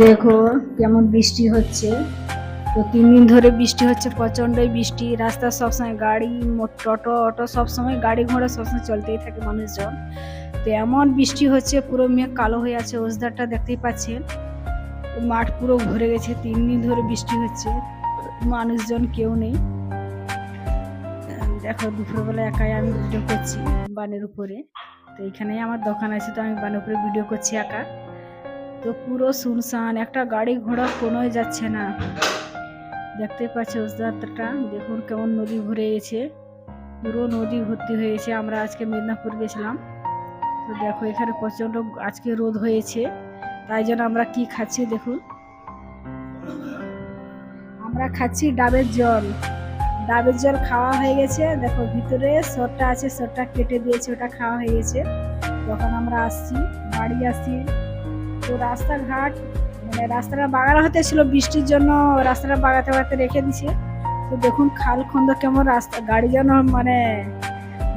দেখো কেমন বৃষ্টি হচ্ছে। তো তিন দিন ধরে বৃষ্টি হচ্ছে, প্রচণ্ডই বৃষ্টি। রাস্তা সবসময় গাড়ি টোটো, অটো সবসময় গাড়ি ঘোড়া সবসময় চলতেই থাকে মানুষজন। তো এমন বৃষ্টি হচ্ছে, পুরো মেঘ কালো হয়ে আছে ওজদারটা দেখতেই পাচ্ছেন। মাঠ পুরো ভরে গেছে, তিন দিন ধরে বৃষ্টি হচ্ছে, মানুষজন কেউ নেই। দেখো দুপুরবেলা একাই আমি ভিডিও করছি বানের উপরে। তো এইখানেই আমার দোকান আছে, তো আমি বানের উপরে ভিডিও করছি একা। তো পুরো শুনশান, একটা গাড়ি ঘোড়া কোনোই যাচ্ছে না। দেখতে পাচ্ছ যাত্রাটা দেখুন কেমন নদী ভরে গেছে। পুরো নদী ভর্তি হয়েছে আমরা আজকে মেদিনীপুর গেছিলাম। তো দেখো, এখানে প্রচণ্ড আজকে রোদ হয়েছে। তাই জন্য আমরা কি খাচ্ছি দেখুন। আমরা খাচ্ছি ডাবের জল। ডাবের জল খাওয়া হয়ে গেছে। দেখো, ভিতরে সরটা আছে, সরটা কেটে দিয়েছে, ওটা খাওয়া হয়ে গেছে। তখন আমরা আসছি, বাড়ি আসছি। তো রাস্তাঘাট মানে রাস্তাটা বাগানো হতে ছিল, বৃষ্টির জন্য রাস্তাটা বাগাতে বাগাতে রেখে দিছে তো দেখুন খাল খন্দ কেমন রাস্তা, গাড়ি যেন মানে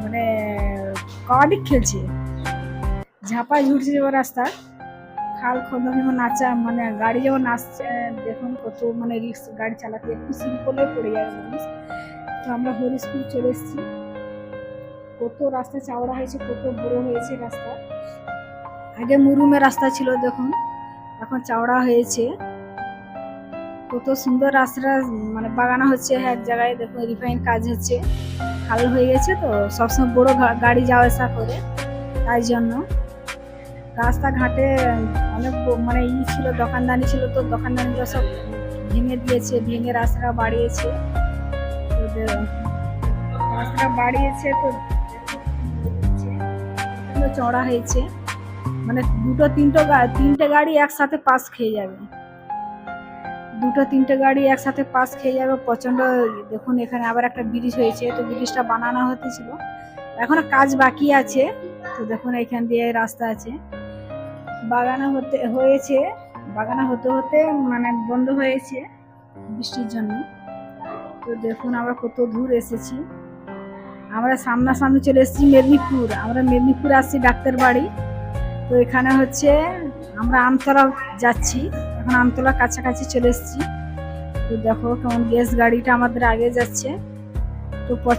মানে কাবাডি খেলছে। ঝাঁপা ঝুটছে যেমন রাস্তা, খাল খন্দ যেমন নাচা মানে গাড়ি যেমন নাচছে, দেখুন কত মানে রিক্স, গাড়ি চালাতে একটু সিম্পলে পড়ে যাবে মানুষ। তো আমরা হরিশপুর চলে এসেছি। কত রাস্তা চাওড়া হয়েছে, কত বড় হয়েছে রাস্তা। আগে মুরুমে রাস্তা ছিল দেখুন, এখন চওড়া হয়েছে। কত সুন্দর রাস্তা মানে বাগানো হচ্ছে এক জায়গায়, দেখুন রিফাইন কাজ হচ্ছে। খাল হয়ে গেছে তো, সবসময় বড় গাড়ি যাওয়া আসা করে, তাই জন্য। রাস্তাঘাটে অনেক মানে ই ছিল, দোকানদানি ছিল তো দোকানদানিগুলো সব ভেঙে দিয়েছে, ভেঙে রাস্তাটা বাড়িয়েছে। তো দে- রাস্তাটা বাড়িয়েছে তো চড়া হয়েছে। মানে দুটো, তিনটো তিনটে গাড়ি একসাথে পাস খেয়ে যাবে। দুটো, তিনটে গাড়ি একসাথে পাস খেয়ে যাবে, প্রচণ্ড, দেখুন এখানে আবার একটা ব্রিজ হয়েছে, তো ব্রিজটা বানানো হতেছিল এখনও কাজ বাকি আছে, তো দেখুন এখান দিয়ে রাস্তা আছে। বাগানো হতে, হয়েছে, বাগানো হতে হতে মানে বন্ধ হয়েছে বৃষ্টির জন্য। তো দেখুন আমরা কত দূর এসেছি। আমরা সামনাসামনি চলে এসেছি মেদিনীপুর, আমরা মেদিনীপুর আসছি ডাক্তার বাড়ি তো এখানে হচ্ছে আমরা আমতলা যাচ্ছি। এখন আমতলা কাছাকাছি চলে এসেছি। তো দেখো কেমন গ্যাস গাড়িটা আমাদের আগে যাচ্ছে। তো